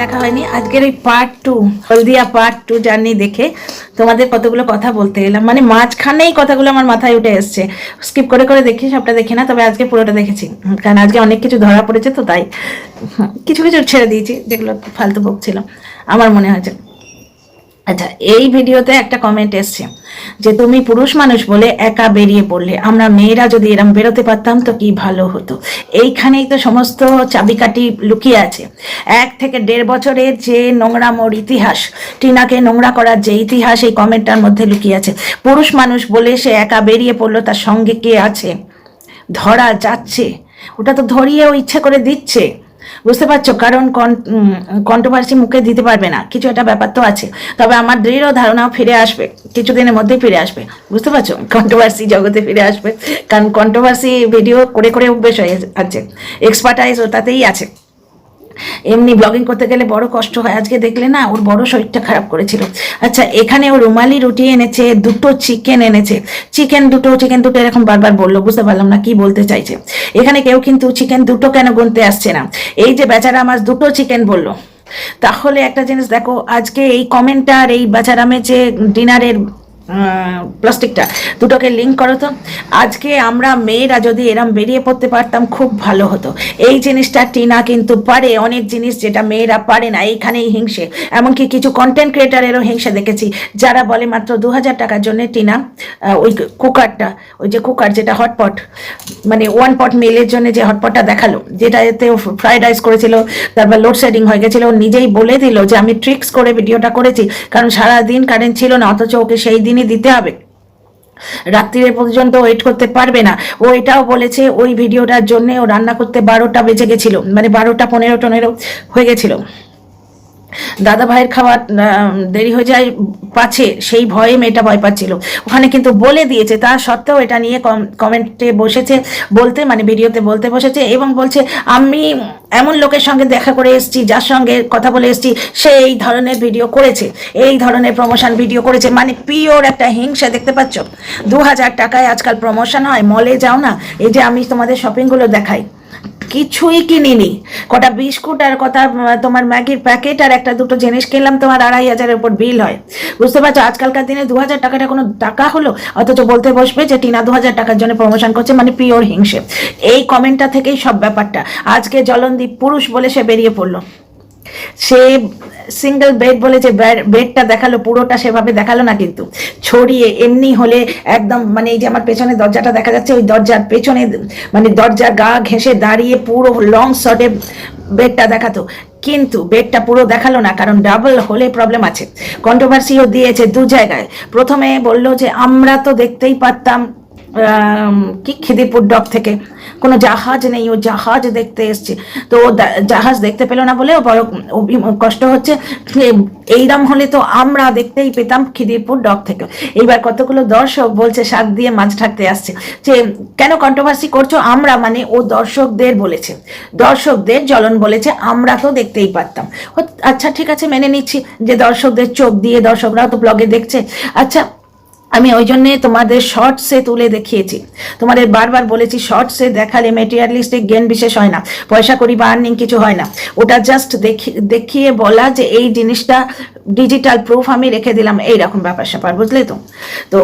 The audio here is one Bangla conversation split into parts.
দেখা হয়নি। আজকের এই part two Haldia part two journey দেখে তোমাদের কতগুলো কথা বলতে এলাম। মানে মাঝখানেই কথাগুলো আমার মাথায় উঠে এসছে। স্কিপ করে করে দেখি, সবটা দেখি না, তবে আজকে পুরোটা দেখেছি। কারণ আজকে অনেক কিছু ধরা পড়েছে, তো তাই কিছু কিছু ছেড়ে দিয়েছি, যেগুলো ফালতু বকছিল আমার মনে হয়েছে। আচ্ছা এই ভিডিওতে একটা কমেন্ট এসছে যে, তুমি পুরুষ মানুষ বলে একা বেরিয়ে পড়লে। আমরা মেয়েরা যদি এরম বেরোতে পারতাম তো কি ভালো হতো? এইখানেই তো সমস্ত চাবিকাঠি লুকিয়ে আছে। এক থেকে দেড় বছরের যে নোংরা মোর ইতিহাস, টিনাকে নোংরা করার যে ইতিহাস, এই কমেন্টটার মধ্যে লুকিয়ে আছে। পুরুষ মানুষ বলে সে একা বেরিয়ে পড়ল, তার সঙ্গে কে আছে? ধরা যাচ্ছে। ওটা তো ধরিয়েও ইচ্ছে করে দিচ্ছে। বুঝতে পারছ? কারণ কন্ট্রোভার্সি মুখে দিতে পারবে না। কিছু একটা ব্যাপার তো আছে। তবে আমার দৃঢ় ধারণাও ফিরে আসবে। কিছুদিনের মধ্যেই ফিরে আসবে। বুঝতে পারছ? কন্ট্রোভার্সি জগতে ফিরে আসবে। কারণ কন্ট্রোভার্সি ভিডিও করে করে অভ্যেস হয়ে আছে। এক্সপার্টাইজ ওটাতেই আছে। এমনি ব্লগিং করতে গেলে বড় কষ্ট হয়। আজকে দেখলে না, ওর বড় শরীরটা খারাপ করেছিল। আচ্ছা এখানে ও রুমালি রুটি এনেছে, দুটো চিকেন এনেছে। চিকেন দুটো চিকেন দুটো এরকম বারবার বলল, বুঝতে পারলাম না কি বলতে চাইছে। এখানে কেউ কিন্তু চিকেন দুটো কেন গুনতে আসছে না? এই যে বেচারা আমার দুটো চিকেন বলল। তাহলে একটা জিনিস দেখো, আজকে এই কমেন্টার এই বেচারামে যে ডিনারের প্লাস্টিকটা দুটোকে লিঙ্ক করো তো। আজকে আমরা মেয়েরা যদি এরম বেরিয়ে পড়তে পারতাম, খুব ভালো হতো। এই জিনিসটা টিনা কিন্তু পারে, অনেক জিনিস যেটা মেয়েরা পারে না, এইখানেই হিংসে। এমনকি কিছু কন্টেন্ট ক্রিয়েটারেরও হিংসে দেখেছি। যারা বলে মাত্র দু হাজার টাকার জন্য টিনা ওই কুকারটা, ওই যে কুকার যেটা হটপট মানে ওয়ান পট মেলের জন্য যে হটপটটা দেখাল যেটা এতে ফ্রাইড রাইস করেছিল, তারপর লোডশেডিং হয়ে গেছিল, নিজেই বলে দিল যে আমি ট্রিক্স করে ভিডিওটা করেছি, কারণ সারা দিন কারেন্ট ছিল না, অথচ ওকে সেই দিনই দিতে হবে। রাত্রিরে পর্যন্ত ওয়েট করতে পারবে না। ও এটাও বলেছে ওই ভিডিওটার জন্য ও রান্না করতে বারোটা বেজে গেছিল। মানে বারোটা পনেরো টনেরো হয়ে গেছিল। দাদা ভাইয়ের খাবার দেরি হয়ে যায় পাচ্ছে সেই ভয়ে মেয়েটা ভয় পাচ্ছিল। ওখানে কিন্তু বলে দিয়েছে, তা সত্ত্বেও এটা নিয়ে কমেন্টে বসেছে, বলতে মানে ভিডিওতে বলতে বসেছে এবং বলছে, আমি এমন লোকের সঙ্গে দেখা করে এসেছি, যার সঙ্গে কথা বলে এসেছি, সে এই ধরনের ভিডিও করেছে, এই ধরনের প্রমোশন ভিডিও করেছে। মানে পিওর একটা হিংসা, দেখতে পাচ্ছ? দু হাজার টাকায় আজকাল প্রমোশন হয় মলে যাও না, এই যে আমি তোমাদের শপিংগুলো দেখাই। কিছুই কিনিনি। কটা বিস্কুট আর কথা তোমার ম্যাগির প্যাকেট আর একটা দুটো জিনিস কিনলাম, তোমার আড়াই হাজারের উপর বিল হয়। বুঝতে পারছ? আজকালকার দিনে দু হাজার টাকাটা কোনো টাকা হলো? অথচ বলতে বসবে যে টিনা দু হাজার টাকার জন্য প্রমোশন করছে মানে পিওর হিংসে। এই কমেন্টটা থেকেই সব ব্যাপারটা। আজকে জলনদীপ পুরুষ বলে সে বেরিয়ে পড়ল। সে সিঙ্গেল বেড বলে যে বেডটা দেখাল, পুরোটা সেভাবে দেখাল না কিন্তু। ছড়িয়ে এমনি হলে একদম মানে এই যে আমার পেছনে দরজাটা দেখা যাচ্ছে, ওই দরজার পেছনে মানে দরজার গা ঘেঁষে দাঁড়িয়ে পুরো লং শটে বেডটা দেখাতো। কিন্তু বেডটা পুরো দেখাল না, কারণ ডাবল হলে প্রবলেম আছে। কন্ট্রোভার্সিও দিয়েছে দু জায়গায়। প্রথমে বলল যে, আমরা তো দেখতেই পারতাম কি খিদিপুর ডক থেকে? কোনো জাহাজ নেই, ও জাহাজ দেখতে এসছে। তো ও জাহাজ দেখতে পেল না বলে ও বড় কষ্ট হচ্ছে। এইরম হলে তো আমরা দেখতেই পেতাম খিদিরপুর ডক থেকে। এইবার কতগুলো দর্শক বলছে, শাক দিয়ে মাছ ঢাকতে আসছে। যে, কেন কন্ট্রোভার্সি করছ? আমরা মানে ও দর্শকদের বলেছে। দর্শকদের জ্বলন বলেছে, আমরা তো দেখতেই পারতাম। আচ্ছা ঠিক আছে, মেনে নিচ্ছি যে দর্শকদের চোখ দিয়ে দর্শকরাও তো ব্লগে দেখছে। আচ্ছা আমি ওই জন্যে তোমাদের শর্টসে তুলে দেখিয়েছি। তোমাদের বারবার বলেছি শর্টসে দেখালে মেটেরিয়ালিস্টিক গেন বিশেষ হয় না। পয়সা করি বা আর্নিং কিছু হয় না। ওটা জাস্ট দেখিয়ে বলা যে এই জিনিসটা ডিজিটাল প্রুফ আমি রেখে দিলাম। এইরকম ব্যাপার স্যাপার বুঝলে তো? তো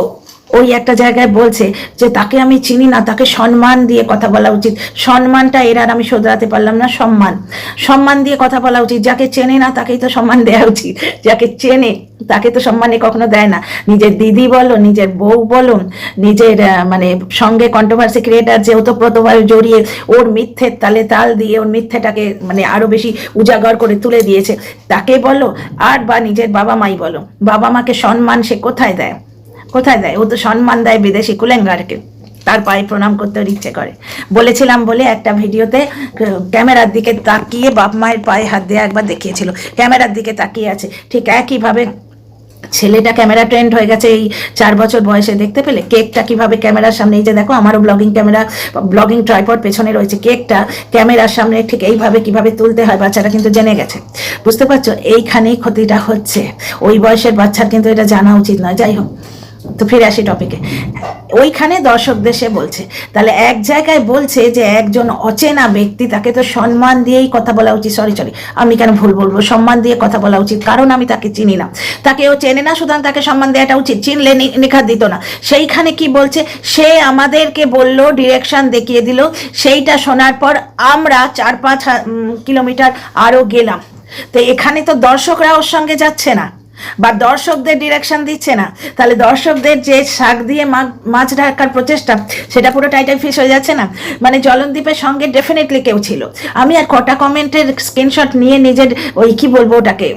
ওই একটা জায়গায় বলছে যে তাকে আমি চিনি না, তাকে সম্মান দিয়ে কথা বলা উচিত। সম্মানটা এর আর আমি শোধরাতে পারলাম না, সম্মান। সম্মান দিয়ে কথা বলা উচিত। যাকে চেনে না, তাকেই তো সম্মান দেওয়া উচিত। যাকে চেনে, তাকে তো সম্মানে কখনো দেয় না। নিজের দিদি বলো, নিজের বউ বলো, নিজের মানে সঙ্গে কন্ট্রোভার্সি ক্রিয়েটার যে ওতপ্রোতভাবে জড়িয়ে ওর মিথ্যের তালে তাল দিয়ে ওর মিথ্যেটাকে মানে আরও বেশি উজাগর করে তুলে দিয়েছে। তাকে বলো, আর বা নিজের বাবা মাই বলো। বাবা মাকে সম্মান সে কোথায় দেয়? কোথায় দেয়? ও তো সম্মান দেয় বিদেশি কুলেঙ্গারকে। তার পায়ে প্রণাম করতে ওর ইচ্ছে করে। বলেছিলাম বলে একটা ভিডিওতে ক্যামেরার দিকে তাকিয়ে বাপ মায়ের পায়ে হাত দিয়ে একবার দেখিয়েছিল। ক্যামেরার দিকে তাকিয়ে আছে। ঠিক একইভাবে ছেলেটা ক্যামেরা ট্রেন্ড হয়ে গেছে এই চার বছর বয়সে। দেখতে পেলে? কেকটা কীভাবে ক্যামেরার সামনে, এই যে দেখো, আমারও ব্লগিং ক্যামেরা ব্লগিং ট্রাইপড পেছনে রয়েছে। কেকটা ক্যামেরার সামনে ঠিক এইভাবে কীভাবে তুলতে হয়, বাচ্চারা কিন্তু জেনে গেছে। বুঝতে পারছ? এইখানেই ক্ষতিটা হচ্ছে। ওই বয়সের বাচ্চার কিন্তু এটা জানা উচিত নয়। যাই হোক। তো ফিরে আসি টপিকে ওইখানে দর্শকদের সে বলছে, তাহলে এক জায়গায় বলছে যে একজন অচেনা ব্যক্তি তাকে তো সম্মান দিয়েই কথা বলা উচিত। সরি সরি আমি কেন ভুল বলব? সম্মান দিয়ে কথা বলা উচিত, কারণ আমি তাকে চিনি না। তাকে ও চেনে না, সুতরাং তাকে সম্মান দেওয়াটা উচিত। চিনলে নিখাত দিত না। সেইখানে কি বলছে, সে আমাদেরকে বলল ডিরেকশন দেখিয়ে দিল। সেইটা শোনার পর আমরা চার পাঁচ কিলোমিটার আরও গেলাম। তো এখানে তো দর্শকরা ওর সঙ্গে যাচ্ছে না। বা দর্শকদের ডিরেকশন দিচ্ছে না। তাহলে দর্শকদের যে শাক দিয়ে মাছ ঢাকার প্রচেষ্টা, সেটা পুরো টাইটাই ফিস হয়ে যাচ্ছে না। মানে জলনদীপের সঙ্গে ডেফিনেটলি কেউ ছিল। আমি আর কটা কমেন্টের স্ক্রিনশট নিয়ে নিজের ওই কি বলব ওটাকে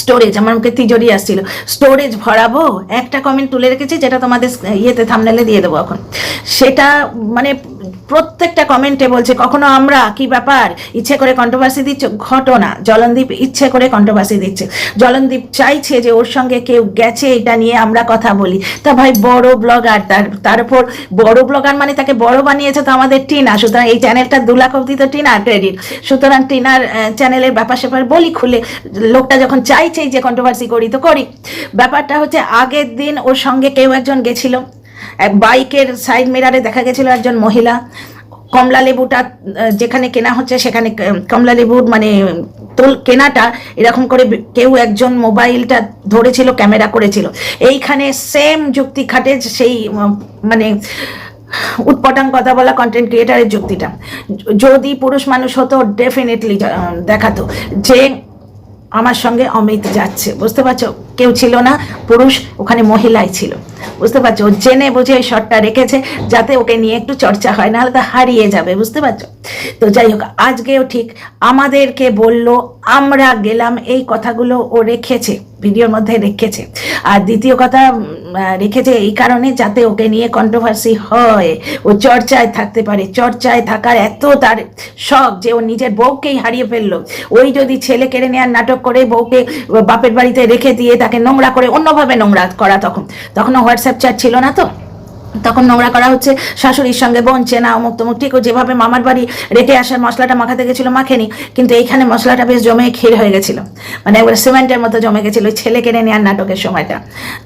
স্টোরেজ আমার মুখে তিজোরি আসছিল। স্টোরেজ ভরাবো? একটা কমেন্ট তুলে রেখেছি, যেটা তোমাদের ইয়েতে থামনেলে দিয়ে দেবো এখন। সেটা মানে প্রত্যেকটা কমেন্টে বলছে, কখনো আমরা কি ব্যাপার? ইচ্ছে করে কন্ট্রোভার্সি দিচ্ছ? ঘটনা। জলনদীপ ইচ্ছে করে কন্ট্রোভার্সি দিচ্ছে। জলনদীপ চাইছে যে ওর সঙ্গে কেউ গেছে, এটা নিয়ে আমরা কথা বলি। তা ভাই, বড় ব্লগার, তার তার উপর বড় ব্লগার মানে তাকে বড় বানিয়েছে তো আমাদের টিনা। সুতরাং এই চ্যানেলটা দু লাখ অব্দি তো টিনার ক্রেডিট সুতরাং টিনার চ্যানেলের ব্যাপার স্যাপার বলি, খুলে লোকটা যখন চাইছেই যে কন্ট্রোভার্সি করি, তো করি। ব্যাপারটা হচ্ছে, আগের দিন ওর সঙ্গে কেউ একজন গেছিল। এক বাইকের সাইড মিরারে দেখা গেছিল একজন মহিলা। কমলা লেবুটা যেখানে কেনা হচ্ছে সেখানে কমলা লেবুর মানে তোল, কেনাটা এরকম করে কেউ একজন মোবাইলটা ধরেছিল, ক্যামেরা করেছিল। এইখানে সেম যুক্তি খাটে সেই মানে উৎপটাং কথা বলা কন্টেন্ট ক্রিয়েটারের যুক্তিটা। যদি পুরুষ মানুষ হতো ডেফিনেটলি দেখাতো যে আমার সঙ্গে অমিত যাচ্ছে। বুঝতে পারছ? কেউ ছিল না, পুরুষ, ওখানে মহিলাই ছিল। বুঝতে পারছ? জেনে বুঝে এই শটটা রেখেছে, যাতে ওকে নিয়ে একটু চর্চা হয়, নাহলে তো হারিয়ে যাবে, বুঝতে পারছ? তো যাই হোক, আজকেও ঠিক আমাদেরকে বলল আমরা গেলাম এই কথাগুলো ও রেখেছে, ভিডিওর মধ্যে রেখেছে। আর দ্বিতীয় কথা রেখেছে এই কারণে যাতে ওকে নিয়ে কন্ট্রোভার্সি হয়। ও চর্চায় থাকতে পারে, চর্চায় থাকার এত তার শখ যে ও নিজের বউকেই হারিয়ে ফেলল। ওই যদি ছেলে কেড়ে নেওয়ার নাটক করে, বউকে বাপের বাড়িতে রেখে দিয়ে তাকে নোংরা করে অন্যভাবে নোংরা করা তখন। তখন হোয়াটসঅ্যাপ চ্যাট ছিল না তো? তখন নোংরা করা হচ্ছে। শাশুড়ির সঙ্গে বোন চেনা, অমুক তমুক, ঠিক যেভাবে মামার বাড়ি রেখে আসার মশলাটা মাখাতে গেছিল, মাখেনি, কিন্তু এইখানে মশলাটা বেশ জমে ক্ষীর হয়ে গেছিল। মানে একবার সিমেন্টের মতো জমে গেছিল ছেলে কেড়ে নেওয়ার নাটকের সময়টা।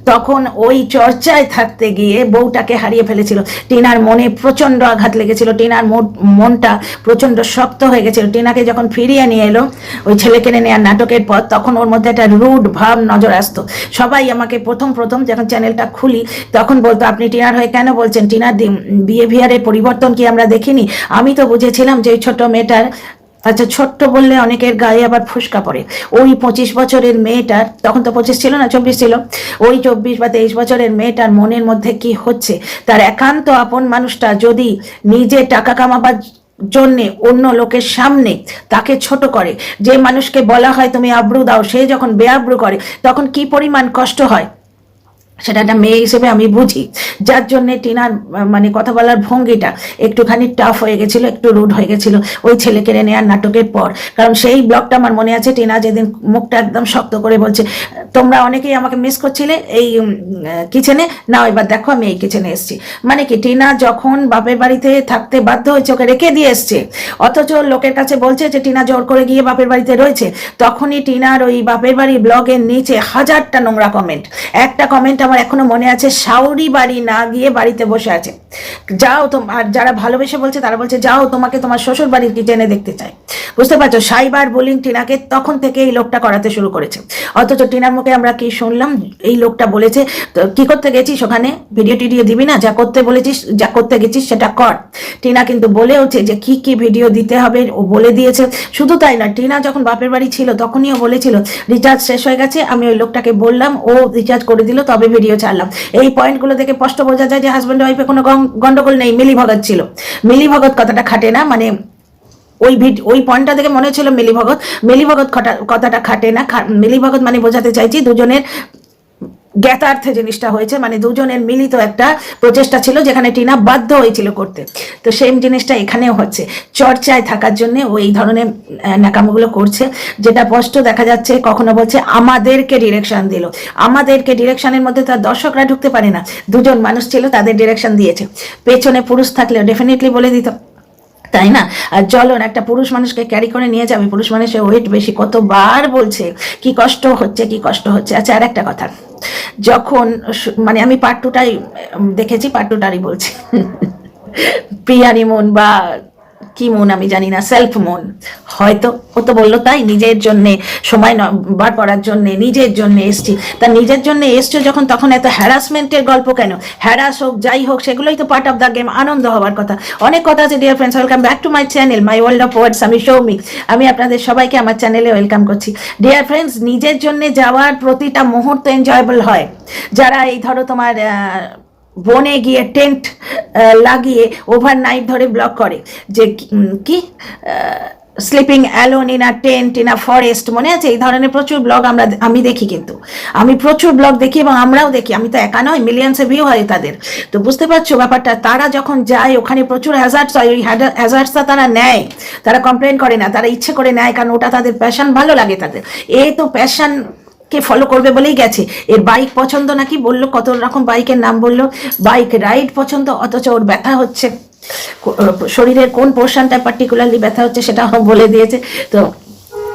তখন ওই চর্চায় থাকতে গিয়ে বউটাকে হারিয়ে ফেলেছিল। টিনার মনে প্রচণ্ড আঘাত লেগেছিল, টিনার মন- মনটা প্রচণ্ড শক্ত হয়ে গেছিল। টিনাকে যখন ফিরিয়ে নিয়ে এলো ওই ছেলে কেড়ে নেওয়ার নাটকের পর, তখন ওর মধ্যে একটা রুড ভাব নজর আসতো। সবাই আমাকে প্রথম প্রথম যখন চ্যানেলটা খুলি, তখন বলতো, আপনি টিনার হয়ে কেন বলছেন? টিনার বিহেভিয়ারের পরিবর্তন কি আমরা দেখিনি? আমি তো বুঝেছিলাম যে ছোট মেয়েটার আচ্ছা ছোট্ট বললে অনেকের গায়ে আবার ফুসকা পড়ে। ওই পঁচিশ বছরের মেয়েটার, তখন তো পঁচিশ ছিল না, চব্বিশ ছিল, ওই চব্বিশ বা তেইশ বছরের মেয়েটার মনের মধ্যে কি হচ্ছে? তার একান্ত আপন মানুষটা যদি নিজে টাকা কামাবার জন্যে অন্য লোকের সামনে তাকে ছোট করে, যে মানুষকে বলা হয় তুমি আব্রু দাও, সে যখন বেআব্রু করে, তখন কি পরিমাণ কষ্ট হয়? সেটা একটা মেয়ে হিসেবে আমি বুঝি। যার জন্য টিনার মানে কথা বলার ভঙ্গিটা একটুখানি টাফ হয়ে গেছিল, একটু রুড হয়ে গেছিল ওই ছেলে কেড়ে নেওয়ার নাটকের পর। কারণ সেই ব্লগটা আমার মনে আছে, টিনা যেদিন মুখটা একদম শক্ত করে বলছে, তোমরা অনেকেই আমাকে মিস করছিলে এই কিচেনে না এবার দেখো আমি এই কিচেনে এসেছি। মানে কি, টিনা যখন বাপের বাড়িতে থাকতে বাধ্য হয়েছে, ওকে রেখে দিয়ে এসছে, অথচ লোকের কাছে বলছে যে টিনা জোর করে গিয়ে বাপের বাড়িতে রয়েছে, তখনই টিনার ওই বাপের বাড়ি ব্লগের নিচে হাজারটা নোংরা কমেন্ট একটা কমেন্ট আমার এখনও মনে আছে সাউরি বাড়ি না গিয়ে বাড়িতে বসে আছে। যাও তো, আর যারা ভালোবেসে বলছে তারা বলছে, যাও তোমাকে তোমার শ্বশুর বাড়ির কিচেনে দেখতে চাই। বুঝতে পারছ? সাইবার বুলিং টিনাকে তখন থেকে এই লোকটা করাতে শুরু করেছে। অথচ টিনার মুখে আমরা কি শুনলাম? এই লোকটা বলেছে কি করতে গেছিস ওখানে? ভিডিও টিডিও দিবি না? যা করতে বলেছিস, যা করতে গেছিস সেটা কর। টিনা কিন্তু বলেওছে যে, কি কি ভিডিও দিতে হবে? ও বলে দিয়েছে। শুধু তাই না, টিনা যখন বাপের বাড়ি ছিল তখনই ও বলেছিল, রিচার্জ শেষ হয়ে গেছে, আমি ওই লোকটাকে বললাম, ও রিচার্জ করে দিল, তবে ভিডিও ছাড়লাম। এই পয়েন্টগুলো থেকে স্পষ্ট বোঝা যায় যে হাজব্যান্ড ওয়াইফে কোনো গন্ডগোল নেই, মিলি ভগত ছিল। মিলি ভগত কথাটা খাটে না মানে ওই ভিড ওই পয়েন্টটা দেখে মনে হচ্ছিল মিলিভগত মিলিভগত কথাটা খাটে না মিলিভগত মানে বোঝাতে চাইছি দুজনের জ্ঞাতার্থে জিনিসটা হয়েছে। মানে দুজনের মিলিত একটা প্রচেষ্টা ছিল যেখানে টিনা বাধ্য হয়েছিল করতে। তো সেম জিনিসটা এখানেও হচ্ছে। চর্চায় থাকার জন্য ও এই ধরনের ন্যাকামোগুলো করছে। যেটা স্পষ্ট দেখা যাচ্ছে, কখনো বলছে আমাদেরকে ডিরেকশন দিল। আমাদেরকে ডিরেকশনের মধ্যে তার দর্শকরা ঢুকতে পারে না। দুজন মানুষ ছিল, তাদের ডিরেকশন দিয়েছে। পেছনে পুরুষ থাকলেও ডেফিনেটলি বলে দিত। তাই না? আর চলুন একটা পুরুষ মানুষকে ক্যারি করে নিয়ে যাবে। পুরুষ মানুষের ওয়েট বেশি। কতবার বলছে, কি কষ্ট হচ্ছে, কি কষ্ট হচ্ছে? আচ্ছা আর একটা কথা। যখন মানে আমি পার্ট টুটাই দেখেছি পার্ট টুটারই বলছি। প্রিয়ারি মন বা কি মন আমি জানি না সেলফ মন। হয়তো, ও তো বলল তাই নিজের জন্যে সময় বার করার জন্যে, নিজের জন্য এসছি। তা নিজের জন্য এসছো যখন, তখন এত হ্যারাসমেন্টের গল্প কেন? হ্যারাস হোক, যাই হোক, সেগুলোই তো পার্ট অফ দ্য গেম আনন্দ হওয়ার কথা। অনেক কথা আছে dear friends welcome back to my channel my world of words আমি সৌমিক। আমি আপনাদের সবাইকে আমার চ্যানেলে ওয়েলকাম করছি। ডিয়ার ফ্রেন্ডস নিজের জন্য যাওয়ার প্রতিটা মুহূর্ত এনজয়েবল হয়। যারা এই ধরো তোমার বনে গিয়ে টেন্ট লাগিয়ে ওভার নাইট ধরে ব্লক করে, যে কি sleeping alone in a tent in a forest মনে আছে? এই ধরনের প্রচুর ব্লগ আমরা আমি দেখি কিন্তু। আমি প্রচুর ব্লগ দেখি এবং আমরাও দেখি। আমি তো একা নয় মিলিয়ন্সে ভিউ হয় তাদের। তো বুঝতে পারছ ব্যাপারটা? তারা যখন যায়, ওখানে প্রচুর হ্যাজার্ডস হয়। ওই হ্যাজার্ডসটা তারা নেয়। তারা কমপ্লেন করে না। তারা ইচ্ছে করে নেয়, কারণ ওটা তাদের প্যাশন ভালো লাগে তাদের। এ তো প্যাশন কে ফলো করবে বলেই গেছে। এর বাইক পছন্দ নাকি? বলল, কত রকম বাইকের নাম বলল। বাইক রাইড পছন্দ, অথচ ওর ব্যথা হচ্ছে। শরীরের কোন পোর্শনটা পার্টিকুলারলি ব্যথা হচ্ছে সেটা বলে দিয়েছে। তো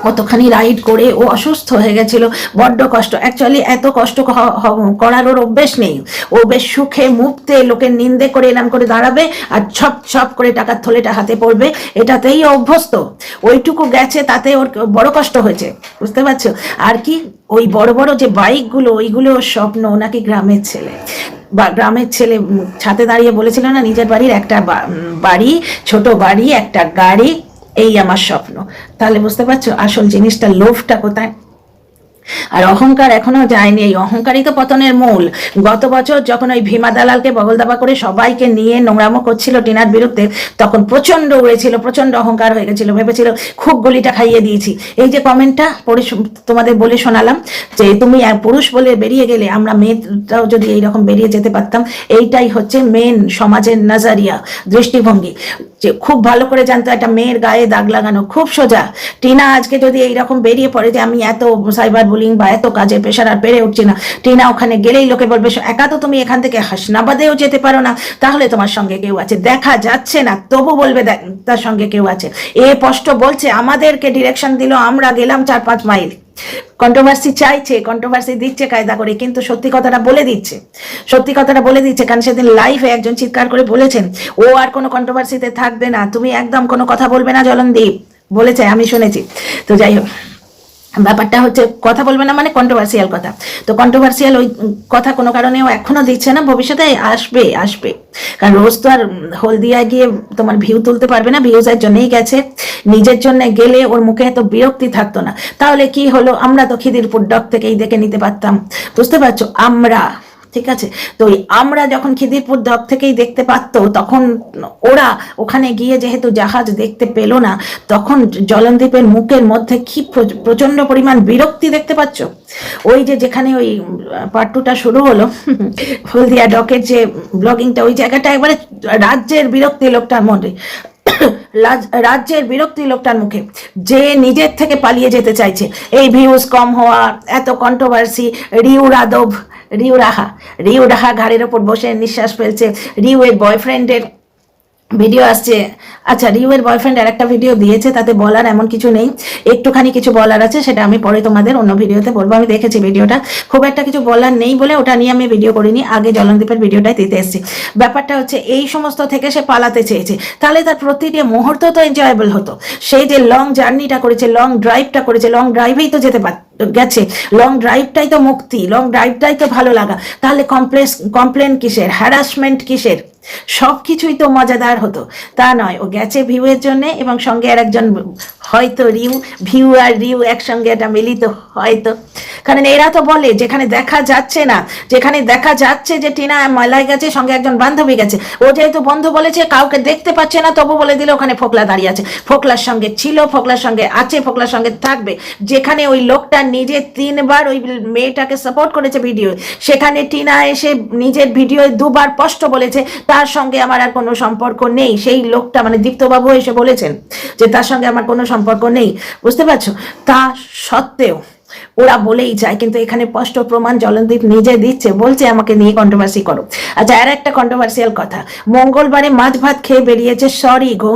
কতখানি রাইড করে ও অসুস্থ হয়ে গেছিল, বড্ড কষ্ট। অ্যাকচুয়ালি এত কষ্ট করার ওর অভ্যেস নেই। ও বেশ সুখে, মুক্তে, লোকের নিন্দে করে এলাম করে দাঁড়াবে আর ছপ ছপ করে টাকার থলেটা হাতে পড়বে, এটাতেই অভ্যস্ত। ওইটুকু গেছে, তাতে ওর বড় কষ্ট হয়েছে, বুঝতে পারছ? আর কি, ওই বড় বড় যে বাইকগুলো, ওইগুলো ওর স্বপ্ন নাকি গ্রামের ছেলে। বা গ্রামের ছেলে ছাতে দাঁড়িয়ে বলেছিল না, নিজের বাড়ির একটা বাড়ি, ছোট বাড়ি, একটা গাড়ি এই আমার স্বপ্ন। তাহলে বুঝতে পারছ আসল জিনিসটা লোভটা কোথায়? আর অহংকার এখনও যায়নি। এই অহংকারই তো পতনের মূল। গত বছর যখন ওই ভীমা দালালকে বগল দাবা করে সবাইকে নিয়ে নোংরামো করছিল টিনার বিরুদ্ধে, তখন প্রচণ্ড উড়েছিল প্রচণ্ড অহংকার হয়ে গেছিল, ভেবেছিল, খুব গলিটা খাইয়ে দিয়েছি। এই যে কমেন্টটা পড়ে তোমাদের বলে শোনালাম, যে তুমি পুরুষ বলে বেরিয়ে গেলে আমরা মেয়েরাও যদি এইরকম বেরিয়ে যেতে পারতাম, এইটাই হচ্ছে মেন সমাজের নাজারিয়া, দৃষ্টিভঙ্গি। যে খুব ভালো করে জানতো একটা মেয়ের গায়ে দাগ লাগানো, খুব সোজা। টিনা আজকে যদি এইরকম বেরিয়ে পড়ে যে আমি এত সাইবার বুলিং বা এত কাজের প্রেশার আর পেরে উঠছি না। টিনা, ওখানে গেলেই লোকে বলবে, একা তো তুমি এখান থেকে হাসনাবাদেও যেতে পারো না। তাহলে তোমার সঙ্গে কেউ আছে। দেখা যাচ্ছে না। তবু বলবে তার সঙ্গে কেউ আছে। এ স্পষ্ট বলছে, আমাদেরকে ডিরেকশন দিল, আমরা গেলাম চার পাঁচ মাইল কন্ট্রোভার্সি চাইছে কন্ট্রোভার্সি দিচ্ছে কায়দা করে, কিন্তু সত্যি কথাটা বলে দিচ্ছে। সত্যি কথাটা বলে দিচ্ছে, কারণ সেদিন লাইভে একজন চিৎকার করে বলেছেন, ও আর কোনো কন্ট্রোভার্সিতে থাকবে না। তুমি একদম কোনো কথা বলবে না, জলনদীপ। বলেছে, আমি শুনেছি। তো যাই হোক। ব্যাপারটা হচ্ছে কথা বলবে না মানে কন্ট্রোভার্সিয়াল কথা। তো কন্ট্রোভার্সিয়াল ওই কথা কোনো কারণেও এখনও দিচ্ছে না, ভবিষ্যতে আসবে আসবে। কারণ রোজ তো আর হলদিয়া গিয়ে তোমার ভিউ তুলতে পারবে না ভিউজের জন্যই গেছে। নিজের জন্য গেলে ওর মুখে এত বিরক্তি থাকতো না। তাহলে কি হলো? আমরা তো খিদিরপুর ডক থেকেই দেখে নিতে পারতাম। বুঝতে পারছ? আমরা ঠিক আছে? তো আমরা যখন খিদিরপুর দক থেকেই দেখতে পারতো, তখন ওরা ওখানে গিয়ে যেহেতু জাহাজ দেখতে পেল না, তখন জলনদীপের মুখের মধ্যে কি প্র- প্রচণ্ড পরিমাণ বিরক্তি দেখতে পাচ্ছ? ওই যে যেখানে ওই পার্ট টুটা শুরু হলো, হলদিয়া ডকের যে ব্লগিংটা ওই জায়গাটা একবারে রাজ্যের বিরক্তি লোকটার রাজ- রাজ্যের বিরক্তি লোকটার মুখে। যে নিজের থেকে পালিয়ে যেতে চাইছে। এই ভিউজ কম হওয়া, এত কন্ট্রোভার্সি রিউ রাদব রিউ রাহা। রিউ রাহা ঘাড়ের ওপর বসে নিঃশ্বাস ফেলছে। রিউ এর বয়ফ্রেন্ডের ভিডিও আসছে। আচ্ছা রিউয়ের বয়ফ্রেন্ড আর একটা ভিডিও দিয়েছে, তাতে বলার এমন কিছু নেই। একটুখানি কিছু বলার আছে, সেটা আমি পরে তোমাদের অন্য ভিডিওতে বলব। আমি দেখেছি ভিডিওটা। খুব একটা কিছু বলার নেই বলে ওটা নিয়ে আমি ভিডিও করিনি, আগে জলনদীপের ভিডিওটাই দিতে এসেছি। ব্যাপারটা হচ্ছে, এই সমস্ত থেকে সে পালাতে চেয়েছে। তাহলে তার প্রতিটি মুহূর্ত তো এনজয়েবল হতো। সেই যে লং জার্নিটা করেছে লং ড্রাইভটা করেছে লং ড্রাইভেই তো যেতে পার গেছে। লং ড্রাইভটাই তো মুক্তি লং ড্রাইভটাই তো ভালো লাগা। তাহলে কমপ্লেস কমপ্লেন কিসের? হ্যারাসমেন্ট কিসের? সব কিছুই তো মজাদার হতো। তা নয়, ও গেছে ভিউয়ের জন্য এবং সঙ্গে আর একজন হয়তো রিউ, ভিউ আর রিউ একসঙ্গে এটা মিলিত হয়তো। কারণ এরা তো বলে, যেখানে দেখা যাচ্ছে না, যেখানে দেখা যাচ্ছে যে টিনা মালায় গেছে, সঙ্গে একজন বান্ধবী গেছে। ও যেহেতু বন্ধু বলেছে, কাউকে দেখতে পাচ্ছে না, তবু বলে দিলে ওখানে ফোকলা দাঁড়িয়ে আছে। ফোকলার সঙ্গে ছিল, ফোকলার সঙ্গে আছে, ফোকলার সঙ্গে থাকবে। যেখানে ওই লোকটা নিজে তিনবার ওই মেয়েটাকে সাপোর্ট করেছে ভিডিও সেখানে টিনা এসে নিজের ভিডিও দুবার স্পষ্ট বলেছে তার সঙ্গে আমার আর কোনো সম্পর্ক নেই। সেই লোকটা মানে দীপ্তবাবু এসে বলেছেন যে তার সঙ্গে আমার কোনো সম্পর্ক নেই। বুঝতে পারছ? তা সত্ত্বেও ওরা বলেই যায়, কিন্তু এখানে স্পষ্ট প্রমাণ জলনদীপ নিজে দিচ্ছে, বলছে আমাকে নিয়ে কন্ট্রোভার্সি করো। আচ্ছা আর একটা কন্ট্রোভার্সিয়াল কথা। মঙ্গলবারে মাছ ভাত খেয়ে বেরিয়েছে সরি গো।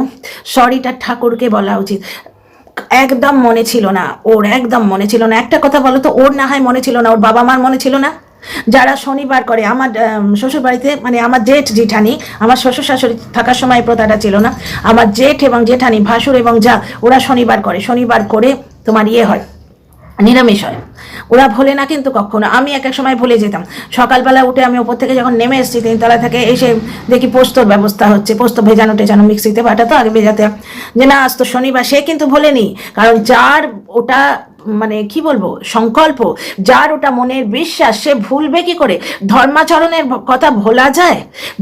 সরিটা ঠাকুরকে বলা উচিত। একদম মনে ছিল না ওর, একদম মনে ছিল না। একটা কথা বলো তো, ওর না হয় মনে ছিল না, ওর বাবা মার মনে ছিল না? যারা শনিবার করে, আমার শ্বশুর বাড়িতে মানে আমার জেঠ জেঠানি, আমার শ্বশুর শাশুড়ি থাকার সময় প্রথাটা ছিল না। আমার জেঠ এবং জেঠানি, ভাসুর এবং যা, ওরা শনিবার করে। শনিবার করে তোমার ইয়ে হয়, নিরামিষ হয়। ওরা ভোলে না কিন্তু কখনো। আমি এক এক সময় ভুলে যেতাম। সকালবেলা উঠে আমি ওপর থেকে যখন নেমে এসেছি, তিনতলা থেকে এসে দেখি পোস্তর ব্যবস্থা হচ্ছে। পোস্ত ভেজানো টেজানো মিক্সিতে বাটা তো আগে ভেজাতে যে না, আজ তো শনিবার, সে কিন্তু ভোলেনি। কারণ যার ওটা মানে কি বলব, সংকল্প, যার ওটা মনের বিশ্বাস, সে ভুলবে কি করে? ধর্মাচরণের কথা ভোলা যায়?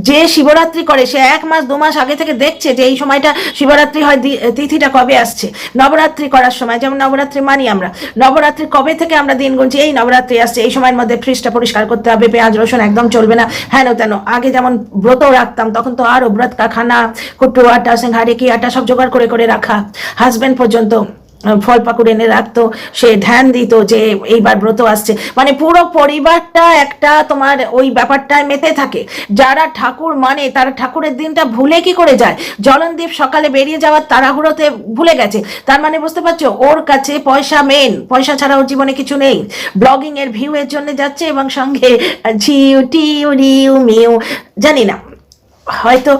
যে শিবরাত্রি করে, সে এক মাস, দু মাস আগে থেকে দেখছে যে এই সময়টা শিবরাত্রি হয় তিথিটা কবে আসছে? নবরাত্রি করার সময়, যেমন নবরাত্রি মানি আমরা। নবরাত্রি কবে থেকে আমরা দিন গুনছি? এই নবরাত্রি আসছে, এই সময়ের মধ্যে ফ্রিজটা পরিষ্কার করতে হবে, পেঁয়াজ, রসুন একদম চলবে না। হ্যাঁ তেন, আগে যেমন ব্রত রাখতাম, তখন তো আরও ব্রত কা খানা কুট্টু আটা সিংহারি, কি আটা সব জোগাড় করে করে রাখা। হাজবেন্ড পর্যন্ত ফল পাকুড় এনে রাখতো, সে ধ্যান দিত যে এইবার ব্রত আসছে। মানে পুরো পরিবারটা একটা তোমার ওই ব্যাপারটায় মেতে থাকে। যারা ঠাকুর মানে তারা ঠাকুরের দিনটা ভুলে কি করে যায়? জলনদীপ সকালে বেরিয়ে যাওয়ার তাড়াহুড়োতে ভুলে গেছে। তার মানে বুঝতে পারছ, ওর কাছে পয়সা মেন পয়সা ছাড়া ওর জীবনে কিছু নেই। ব্লগিং এর ভিউ এর জন্য যাচ্ছে এবং সঙ্গে ঝিউ, টিউ, রিউ, মিউ, জানি না। হয়তো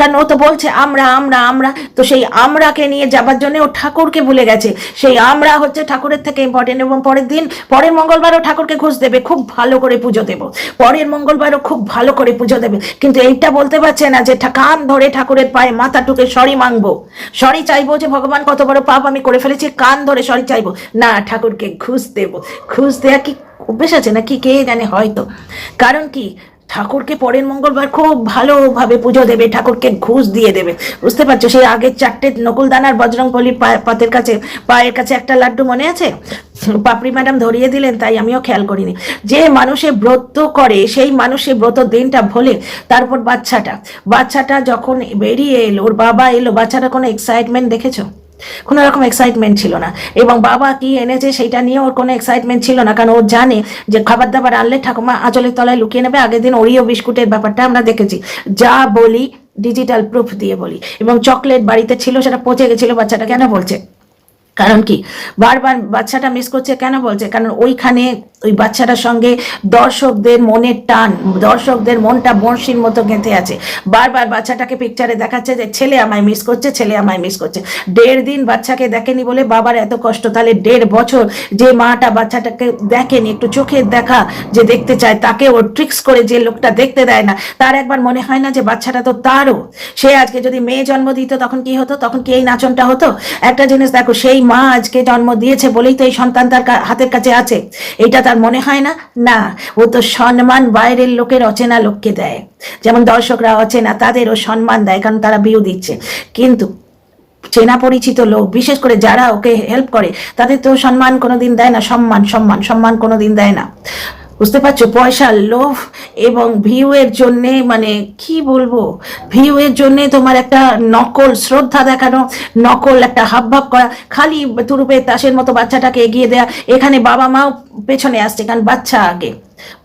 কারণ ও তো বলছে, আমরা আমরা আমরা। তো সেই আমরাকে নিয়ে যাবার জন্য ও ঠাকুরকে ভুলে গেছে। সেই আমরা হচ্ছে ঠাকুরের থেকে ইম্পর্টেন্ট এবং পরের দিন, পরের মঙ্গলবারও ঠাকুরকে ঘুষ দেবে, খুব ভালো করে পুজো দেবো। পরের মঙ্গলবারও খুব ভালো করে পুজো দেবে। কিন্তু এইটা বলতে পারছে না যে কান ধরে ঠাকুরের পায়ে মাথা টুকে সরি মাংবো সরি চাইব যে ভগবান কত বড় পাপ আমি করে ফেলেছি, কান ধরে সরি চাইব। না, ঠাকুরকে ঘুষ দেবো। ঘুষ দেয়া কি অভ্যেস আছে নাকি? কে জানে হয়তো। কারণ কি? ঠাকুরকে পরের মঙ্গলবার খুব ভালোভাবে পুজো দেবে, ঠাকুরকে ঘুষ দিয়ে দেবে। বুঝতে পারছ? সেই আগের চারটে নকুলদানার বজরংবলির পাতের কাছে, পায়ের কাছে একটা লাড্ডু মনে আছে? পাপড়ি ম্যাডাম ধরিয়ে দিলেন, তাই আমিও খেয়াল করিনি। যে মানুষে ব্রত করে, সেই মানুষে ব্রত দিনটা ভোলে, তারপর বাচ্চাটা। বাচ্চাটা যখন বেরিয়ে এলো, ওর বাবা এলো বাচ্চাটা কোনো এক্সাইটমেন্ট দেখেছ? কোনো রকম এক্সাইটমেন্ট ছিল না। এবং বাবা কি এনেছে সেটা নিয়ে ওর কোনো এক্সাইটমেন্ট ছিল না, কারণ ও জানে যে খাবার দাবার আনলে ঠাকুমা আঁচলের তলায় লুকিয়ে নেবে। আগের দিন ওরিও বিস্কুটের ব্যাপারটা আমরা দেখেছি। যা বলি ডিজিটাল প্রুফ দিয়ে বলি। এবং চকলেট বাড়িতে ছিল সেটা পচে গেছিল, বাচ্চাটা কেন বলছে? কারণ কি? বারবার বাচ্চাটা মিস করছে কেন বলছে? কারণ ওইখানে ওই বাচ্চাটার সঙ্গে দর্শকদের মনের টান, দর্শকদের মনটা বড়শির মতো গেঁথে আছে। বারবার বাচ্চাটাকে পিকচারে দেখাচ্ছে যে, ছেলে আমায় মিস করছে, ছেলে আমায় মিস করছে। দেড় দিন বাচ্চাকে দেখেনি বলে বাবার এত কষ্ট, তাহলে দেড় বছর যে মাটা বাচ্চাটাকে দেখেনি, একটু চোখের দেখা যে দেখতে চায়, তাকে ও ট্রিক্স করে যে লোকটা দেখতে দেয় না, তার একবার মনে হয় না যে বাচ্চাটা তো তারও। সে আজকে যদি মেয়ে জন্ম দিত, তখন কি হতো? তখন কি এই নাচনটা হতো? একটা জিনিস দেখো, সেই মা আজকে জন্ম দিয়েছে বলেই তো এই সন্তান তার হাতের কাছে আছে। এটা তার মনে হয় না? না, ও তো সম্মান বাইরের লোকের অচেনা লোককে দেয়। যেমন দর্শকরা অচেনা, তাদেরও সম্মান দেয়, কারণ তারা বিয়ে দিচ্ছে। কিন্তু চেনা পরিচিত লোক, বিশেষ করে যারা ওকে হেল্প করে, তাদের তো সম্মান কোনোদিন দেয় না, সম্মান সম্মান সম্মান কোনোদিন দেয় না। বুঝতে পারছ? পয়সার লোভ এবং ভিউ এর জন্যে মানে কি বলব? ভিউ এর জন্যে তোমার একটা নকল শ্রদ্ধা দেখানো, নকল একটা হাবভাব করা, খালি তুরুপের তাসের মতো বাচ্চাটাকে এগিয়ে দেয়া, এখানে বাবা মাও পেছনে আসছে, কারণ বাচ্চা আগে।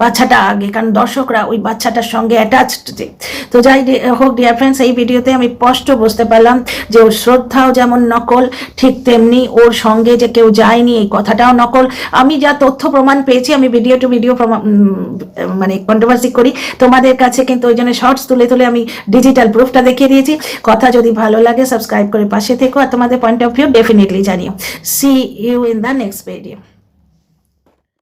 বাচ্চাটা আগে, কারণ দর্শকরা ওই বাচ্চাটার সঙ্গে অ্যাটাচড যে। তো যাই হোক ডিয়ার ফ্রেন্ডস এই ভিডিওতে আমি স্পষ্ট বুঝতে পারলাম যে ওর শ্রদ্ধাও যেমন নকল, ঠিক তেমনি ওর সঙ্গে যে কেউ যায়নি, এই কথাটাও নকল। আমি যা তথ্য প্রমাণ পেয়েছি, আমি ভিডিও টু ভিডিও মানে কন্ট্রোভার্সি করি। তোমাদের কাছে কিন্তু ওই জন্য শর্টস তুলে তুলে আমি ডিজিটাল প্রুফটা দেখিয়ে দিয়েছি। কথা যদি ভালো লাগে সাবস্ক্রাইব করে পাশে থেকো। আর তোমাদের পয়েন্ট অফ ভিউ ডেফিনেটলি জানিও। See you in the next video